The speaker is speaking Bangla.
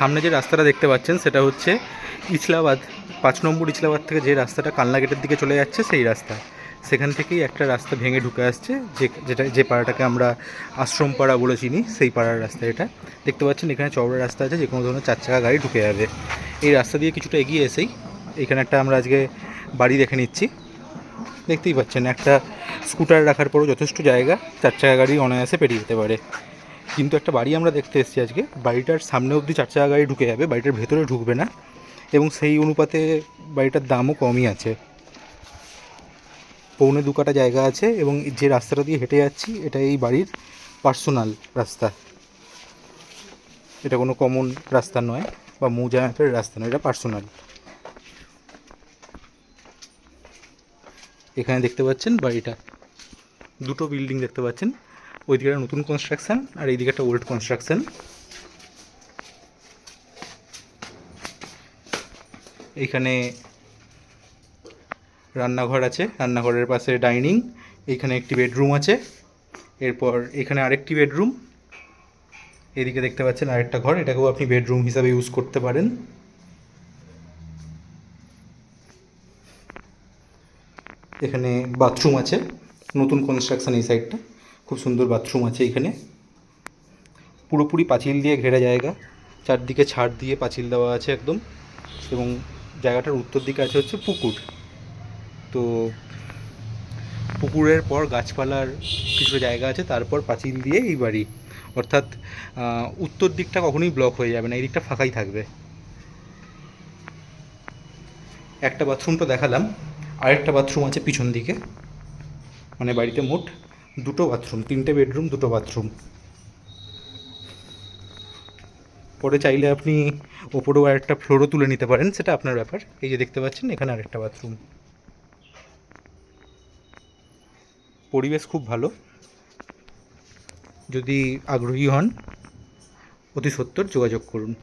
সামনে যে রাস্তাটা দেখতে পাচ্ছেন, সেটা হচ্ছে ইসলাবাদ পাঁচ নম্বর ইসলাবাদ থেকে যে রাস্তাটা কালনা গেটের দিকে চলে যাচ্ছে, সেই রাস্তা। সেখান থেকেই একটা রাস্তা ভেঙে ঢুকে আসছে, যে, যেটা, যে পাড়াটাকে আমরা আশ্রম পাড়া বলে চিনি, সেই পাড়ার রাস্তা এটা। দেখতে পাচ্ছেন এখানে চওড়া রাস্তা আছে যে কোনো ধরনের চার চাকা গাড়ি ঢুকে যাবে। এই রাস্তা দিয়ে কিছুটা এগিয়ে এসেই এখানে একটা আমরা আজকে বাড়ি দেখে নিচ্ছি। দেখতেই পাচ্ছেন একটা স্কুটার রাখার পরও যথেষ্ট জায়গা, চার চাকা গাড়ি অনায়াসে পেরিয়ে যেতে পারে। কিন্তু একটা বাড়ি আমরা দেখতে এসেছি আজকে। বাড়িটার সামনে অবধি চার চাকা গাড়ি ঢুকে যাবে, বাড়িটার ভেতরে ঢুকবে না এবং সেই অনুপাতে বাড়িটার দামও কমই আছে। পৌনে দু কাটা জায়গা আছে এবং যে রাস্তাটা দিয়ে হেঁটে যাচ্ছি, এটা এই বাড়ির পার্সোনাল রাস্তা। এটা কোনো কমন রাস্তা নয় বা মৌজা ম্যাপের রাস্তা নয়, এটা পার্সোনাল। এখানে দেখতে পাচ্ছেন বাড়িটা। দুটো বিল্ডিং দেখতে পাচ্ছেন। ওইদিকে নতুন কনস্ট্রাকশন আর এইদিকে একটা ওল্ড কনস্ট্রাকশন এইখানে রান্নাঘর আছে, রান্নাঘরের পাশে ডাইনিং এইখানে একটি বেডরুম আছে। এরপর এখানে আরেকটি বেডরুম এদিকে দেখতে পাচ্ছেন আরেকটা ঘর, এটাকেও আপনি বেডরুম হিসাবে ইউজ করতে পারেন। এখানে বাথরুম আছে, নতুন কনস্ট্রাকশন এই সাইডটা খুব সুন্দর বাথরুম আছে এখানে। পুরোপুরি পাঁচিল দিয়ে ঘেরা জায়গা। চারদিকে ছাদ দিয়ে পাঁচিল দেওয়া আছে একদম। এবং জায়গাটার উত্তর দিকে আছে হচ্ছে পুকুর। তো পুকুরের পর গাছপালার কিছু জায়গা আছে, তারপর পাঁচিল দিয়ে এই বাড়ি। অর্থাৎ উত্তর দিকটা কখনোই ব্লক হয়ে যাবে না, এই দিকটা ফাঁকাই থাকবে। একটা বাথরুম তো দেখালাম। আরেকটা বাথরুম আছে পিছন দিকে। মানে বাড়িতে মোট দুটো বাথরুম, তিনটে বেডরুম, দুটো বাথরুম। পরে চাইলে আপনি ওপরেও আরেকটা ফ্লোরও তুলে নিতে পারেন, সেটা আপনার ব্যাপার। এই যে দেখতে পাচ্ছেন, এখানে আরেকটা বাথরুম পরিবেশ খুব ভালো। যদি আগ্রহী হন, অতি সত্বর যোগাযোগ করুন।